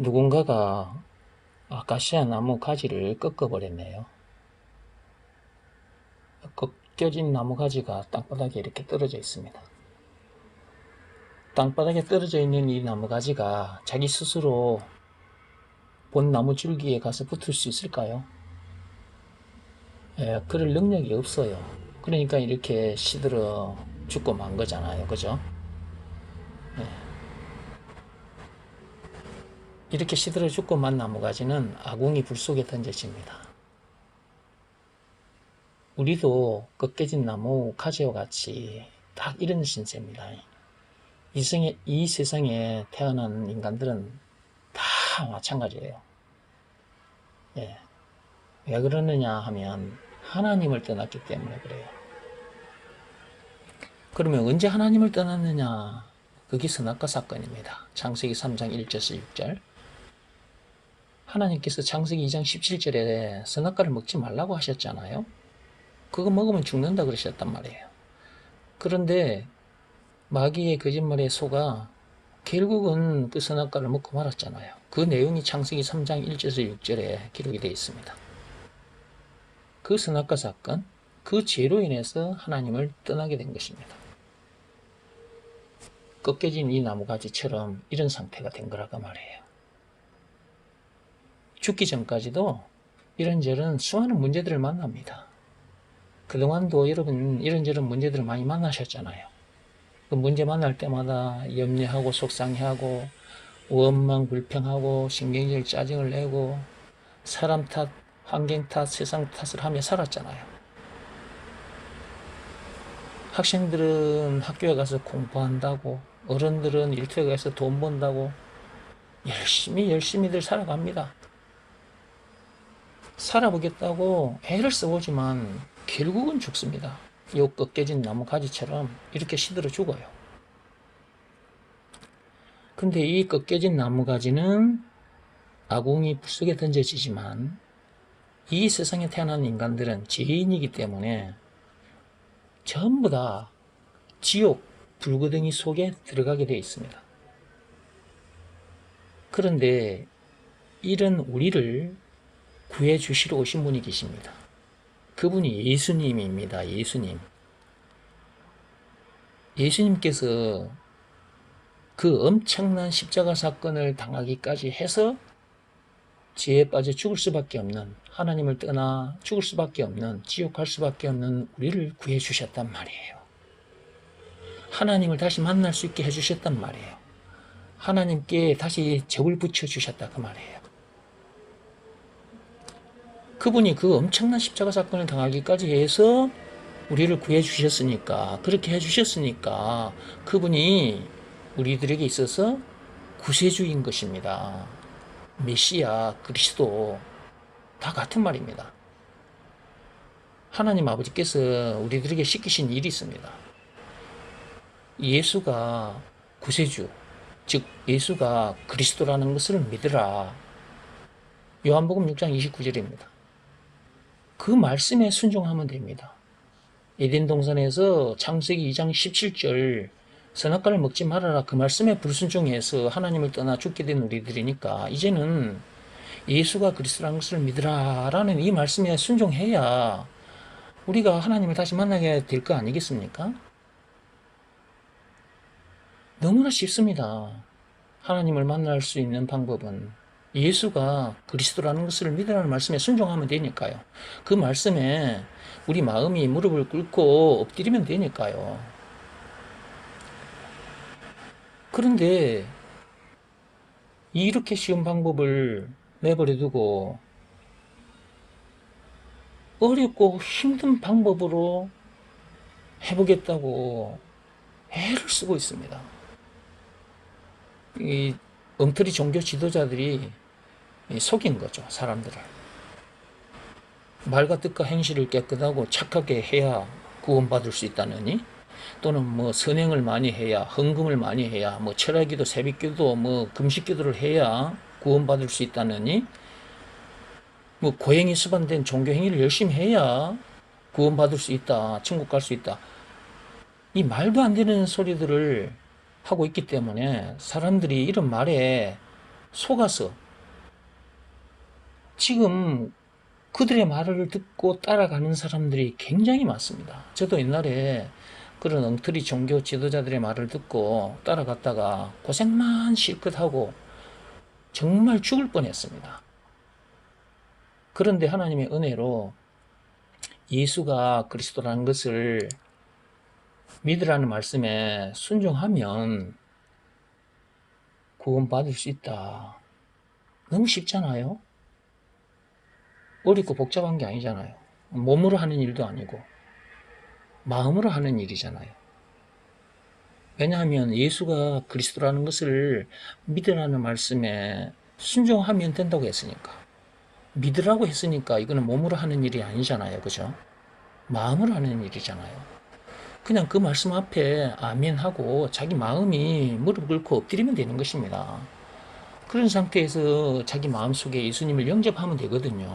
누군가가 아카시아 나무 가지를 꺾어버렸네요. 꺾여진 나무 가지가 땅바닥에 이렇게 떨어져 있습니다. 땅바닥에 떨어져 있는 이 나무 가지가 자기 스스로 본 나무 줄기에 가서 붙을 수 있을까요? 예, 그럴 능력이 없어요. 그러니까 이렇게 시들어 죽고 만 거잖아요. 그죠? 이렇게 시들어 죽고 만 나무가지는 아궁이 불 속에 던져집니다. 우리도 꺾여진 나무 가지와 같이 딱 이런 신세입니다. 이 세상에, 이 세상에 태어난 인간들은 다 마찬가지예요. 예. 왜 그러느냐 하면 하나님을 떠났기 때문에 그래요. 그러면 언제 하나님을 떠났느냐? 그게 선악과 사건입니다. 창세기 3장 1절에서 6절. 하나님께서 창세기 2장 17절에 선악과를 먹지 말라고 하셨잖아요. 그거 먹으면 죽는다 그러셨단 말이에요. 그런데 마귀의 거짓말에 속아 결국은 그 선악과를 먹고 말았잖아요. 그 내용이 창세기 3장 1절에서 6절에 기록이 되어 있습니다. 그 선악과 사건, 그 죄로 인해서 하나님을 떠나게 된 것입니다. 꺾여진 이 나무가지처럼 이런 상태가 된 거라고 말이에요. 죽기 전까지도 이런저런 수많은 문제들을 만납니다. 그동안도 여러분 이런저런 문제들을 많이 만나셨잖아요. 그 문제 만날 때마다 염려하고 속상해하고 원망 불평하고 신경질 짜증을 내고 사람 탓, 환경 탓, 세상 탓을 하며 살았잖아요. 학생들은 학교에 가서 공부한다고 어른들은 일터에 가서 돈 번다고 열심히 열심히들 살아갑니다. 살아보겠다고 애를 써보지만 결국은 죽습니다. 요 꺾여진 나무 가지처럼 이렇게 시들어 죽어요. 근데 이 꺾여진 나무 가지는 아궁이 불 속에 던져지지만 이 세상에 태어난 인간들은 죄인이기 때문에 전부 다 지옥 불구덩이 속에 들어가게 되어 있습니다. 그런데 이런 우리를 구해 주시러 오신 분이 계십니다. 그분이 예수님입니다. 예수님. 예수님께서 그 엄청난 십자가 사건을 당하기까지 해서 지혜에 빠져 죽을 수밖에 없는 하나님을 떠나 죽을 수밖에 없는 지옥 갈 수밖에 없는 우리를 구해 주셨단 말이에요. 하나님을 다시 만날 수 있게 해 주셨단 말이에요. 하나님께 다시 접을 붙여 주셨다 그 말이에요. 그분이 그 엄청난 십자가 사건을 당하기까지 해서 우리를 구해 주셨으니까 그렇게 해 주셨으니까 그분이 우리들에게 있어서 구세주인 것입니다. 메시아, 그리스도 다 같은 말입니다. 하나님 아버지께서 우리들에게 시키신 일이 있습니다. 예수가 구세주, 즉 예수가 그리스도라는 것을 믿으라. 요한복음 6장 29절입니다. 그 말씀에 순종하면 됩니다. 에덴 동산에서 창세기 2장 17절 선악과를 먹지 말아라 그 말씀에 불순종해서 하나님을 떠나 죽게 된 우리들이니까 이제는 예수가 그리스도라는 것을 믿으라 라는 이 말씀에 순종해야 우리가 하나님을 다시 만나게 될 거 아니겠습니까? 너무나 쉽습니다. 하나님을 만날 수 있는 방법은 예수가 그리스도라는 것을 믿으라는 말씀에 순종하면 되니까요. 그 말씀에 우리 마음이 무릎을 꿇고 엎드리면 되니까요. 그런데 이렇게 쉬운 방법을 내버려 두고 어렵고 힘든 방법으로 해보겠다고 애를 쓰고 있습니다. 이 엉터리 종교 지도자들이 속인 거죠, 사람들을. 말과 뜻과 행실을 깨끗하고 착하게 해야 구원받을 수 있다느니, 또는 뭐 선행을 많이 해야, 헌금을 많이 해야, 뭐 철학기도, 새벽기도, 뭐 금식기도를 해야 구원받을 수 있다느니, 뭐 고행이 수반된 종교 행위를 열심히 해야 구원받을 수 있다, 천국 갈 수 있다. 이 말도 안 되는 소리들을 하고 있기 때문에 사람들이 이런 말에 속아서 지금 그들의 말을 듣고 따라가는 사람들이 굉장히 많습니다. 저도 옛날에 그런 엉터리 종교 지도자들의 말을 듣고 따라갔다가 고생만 실컷 하고 정말 죽을 뻔했습니다. 그런데 하나님의 은혜로 예수가 그리스도라는 것을 믿으라는 말씀에 순종하면 구원받을 수 있다. 너무 쉽잖아요? 어렵고 복잡한 게 아니잖아요. 몸으로 하는 일도 아니고, 마음으로 하는 일이잖아요. 왜냐하면 예수가 그리스도라는 것을 믿으라는 말씀에 순종하면 된다고 했으니까. 믿으라고 했으니까 이거는 몸으로 하는 일이 아니잖아요. 그죠? 마음으로 하는 일이잖아요. 그냥 그 말씀 앞에 아멘 하고 자기 마음이 무릎 꿇고 엎드리면 되는 것입니다. 그런 상태에서 자기 마음속에 예수님을 영접하면 되거든요.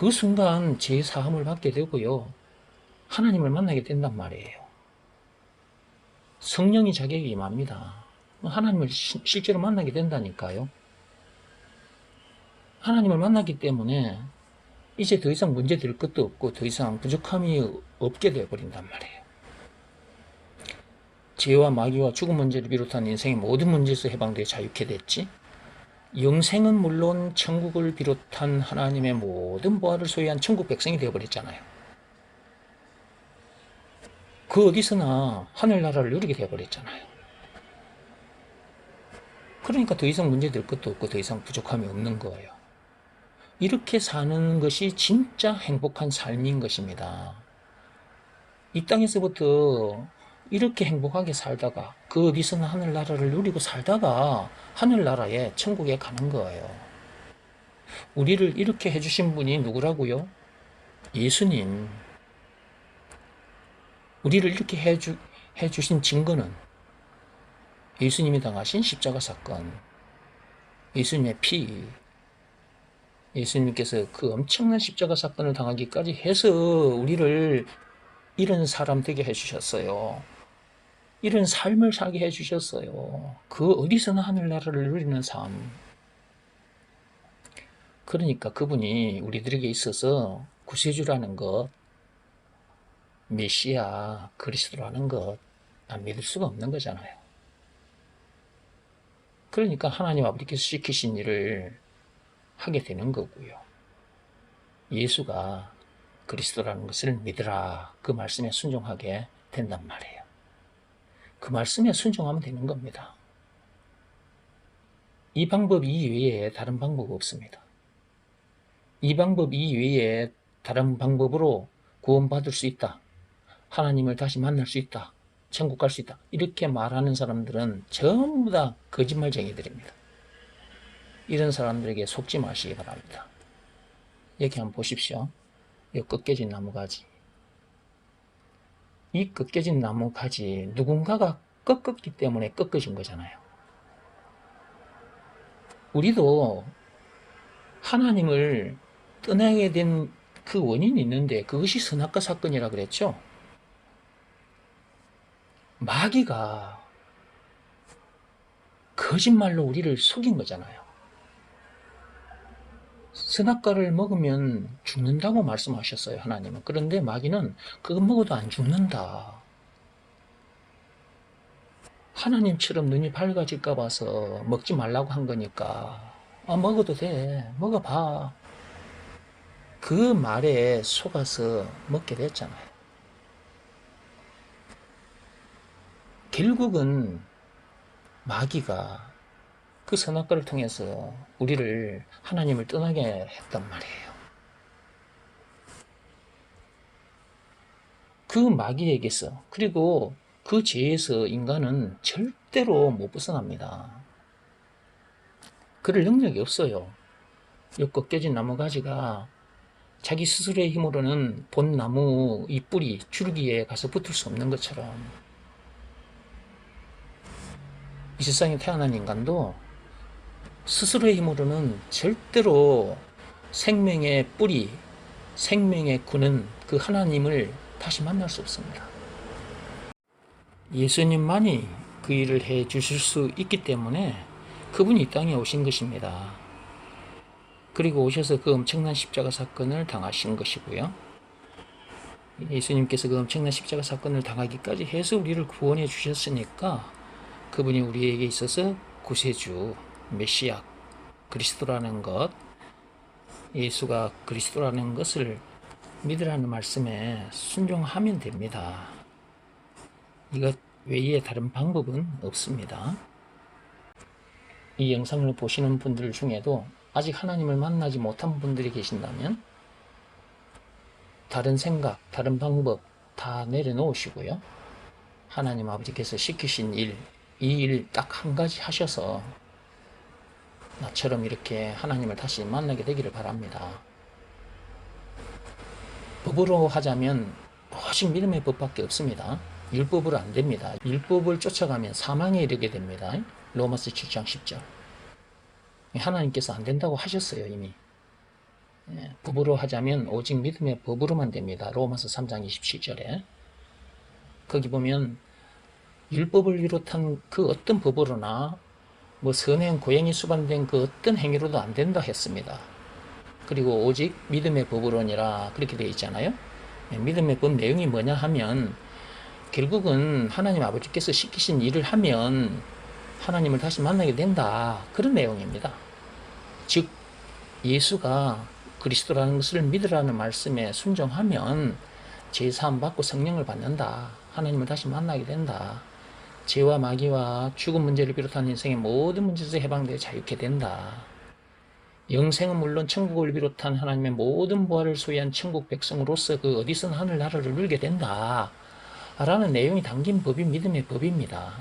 그 순간 제 사함을 받게 되고요. 하나님을 만나게 된단 말이에요. 성령이 자기에게 임합니다. 하나님을 시- 실제로 만나게 된다니까요. 하나님을 만났기 때문에 이제 더 이상 문제 될 것도 없고 더 이상 부족함이 없게 되어버린단 말이에요. 죄와 마귀와 죽음 문제를 비롯한 인생의 모든 문제에서 해방되어 자유케 됐지. 영생은 물론 천국을 비롯한 하나님의 모든 보화를 소유한 천국 백성이 되어버렸잖아요. 그 어디서나 하늘나라를 누리게 되어버렸잖아요. 그러니까 더 이상 문제 될 것도 없고 더 이상 부족함이 없는 거예요. 이렇게 사는 것이 진짜 행복한 삶인 것입니다. 이 땅에서부터 이렇게 행복하게 살다가 그 어디서나 하늘나라를 누리고 살다가 하늘나라에 천국에 가는 거예요. 우리를 이렇게 해주신 분이 누구라고요? 예수님. 우리를 이렇게 해주, 해주신 증거는 예수님이 당하신 십자가 사건, 예수님의 피, 예수님께서 그 엄청난 십자가 사건을 당하기까지 해서 우리를 이런 사람 되게 해주셨어요. 이런 삶을 살게 해주셨어요. 그 어디서나 하늘나라를 누리는 삶. 그러니까 그분이 우리들에게 있어서 구세주라는 것, 메시아, 그리스도라는 것, 안 믿을 수가 없는 거잖아요. 그러니까 하나님 아버지께서 시키신 일을 하게 되는 거고요. 예수가 그리스도라는 것을 믿으라. 그 말씀에 순종하게 된단 말이에요. 그 말씀에 순종하면 되는 겁니다. 이 방법 이외에 다른 방법 없습니다. 이 방법 이외에 다른 방법으로 구원받을 수 있다. 하나님을 다시 만날 수 있다. 천국 갈 수 있다. 이렇게 말하는 사람들은 전부 다 거짓말쟁이들입니다. 이런 사람들에게 속지 마시기 바랍니다. 여기 한번 보십시오. 이 꺾여진 나무 가지. 이 꺾여진 나무 가지 누군가가 꺾었기 때문에 꺾어진 거잖아요. 우리도 하나님을 떠나게 된 그 원인이 있는데 그것이 선악과 사건이라 그랬죠. 마귀가 거짓말로 우리를 속인 거잖아요. 선악과를 먹으면 죽는다고 말씀하셨어요, 하나님은. 그런데 마귀는 그거 먹어도 안 죽는다. 하나님처럼 눈이 밝아질까 봐서 먹지 말라고 한 거니까. 아, 먹어도 돼. 먹어봐. 그 말에 속아서 먹게 됐잖아요. 결국은 마귀가 그 선악과를 통해서 우리를 하나님을 떠나게 했단 말이에요. 그 마귀에게서 그리고 그 죄에서 인간은 절대로 못 벗어납니다. 그럴 능력이 없어요. 이 꺾여진 나무 가지가 자기 스스로의 힘으로는 본 나무 이 뿌리 줄기에 가서 붙을 수 없는 것처럼 이 세상에 태어난 인간도 스스로의 힘으로는 절대로 생명의 뿌리, 생명의 구는 그 하나님을 다시 만날 수 없습니다. 예수님만이 그 일을 해 주실 수 있기 때문에 그분이 이 땅에 오신 것입니다. 그리고 오셔서 그 엄청난 십자가 사건을 당하신 것이고요. 예수님께서 그 엄청난 십자가 사건을 당하기까지 해서 우리를 구원해 주셨으니까 그분이 우리에게 있어서 구세주, 메시아, 그리스도라는 것, 예수가 그리스도라는 것을 믿으라는 말씀에 순종하면 됩니다. 이것 외에 다른 방법은 없습니다. 이 영상을 보시는 분들 중에도 아직 하나님을 만나지 못한 분들이 계신다면 다른 생각, 다른 방법 다 내려놓으시고요. 하나님 아버지께서 시키신 일, 이 일 딱 한 가지 하셔서 나처럼 이렇게 하나님을 다시 만나게 되기를 바랍니다. 법으로 하자면 오직 믿음의 법밖에 없습니다. 율법으로 안 됩니다. 율법을 쫓아가면 사망에 이르게 됩니다. 로마스 7장 10절. 하나님께서 안 된다고 하셨어요, 이미. 예, 법으로 하자면 오직 믿음의 법으로만 됩니다. 로마서 3장 27절에. 거기 보면 율법을 비롯한 그 어떤 법으로나 뭐 선행, 고행이 수반된 그 어떤 행위로도 안 된다 했습니다. 그리고 오직 믿음의 법으로니라 그렇게 되어 있잖아요. 예, 믿음의 법 내용이 뭐냐 하면 결국은 하나님 아버지께서 시키신 일을 하면 하나님을 다시 만나게 된다. 그런 내용입니다. 즉, 예수가 그리스도라는 것을 믿으라는 말씀에 순종하면 제사함 받고 성령을 받는다. 하나님을 다시 만나게 된다. 죄와 마귀와 죽음 문제를 비롯한 인생의 모든 문제에서 해방되어 자유케 된다. 영생은 물론 천국을 비롯한 하나님의 모든 부활을 소유한 천국 백성으로서 그 어디선 하늘 나라를 누리게 된다. 라는 내용이 담긴 법이 믿음의 법입니다.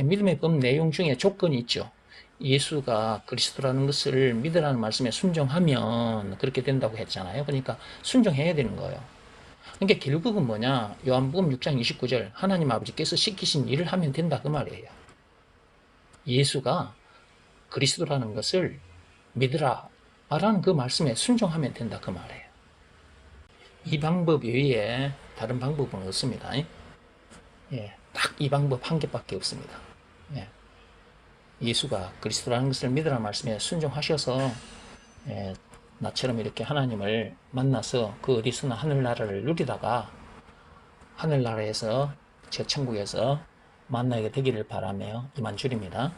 믿음의 법 내용 중에 조건이 있죠. 예수가 그리스도라는 것을 믿으라는 말씀에 순종하면 그렇게 된다고 했잖아요. 그러니까 순종해야 되는 거예요. 그러니까 결국은 뭐냐? 요한복음 6장 29절 하나님 아버지께서 시키신 일을 하면 된다 그 말이에요. 예수가 그리스도라는 것을 믿으라 라는 그 말씀에 순종하면 된다 그 말이에요. 이 방법 외에 다른 방법은 없습니다. 예, 딱 이 방법 한 개밖에 없습니다. 예. 예수가 그리스도라는 것을 믿으라 말씀에 순종하셔서 예, 나처럼 이렇게 하나님을 만나서 그 어디서나 하늘나라를 누리다가 하늘나라에서 저 천국에서 만나게 되기를 바라며 이만 줄입니다.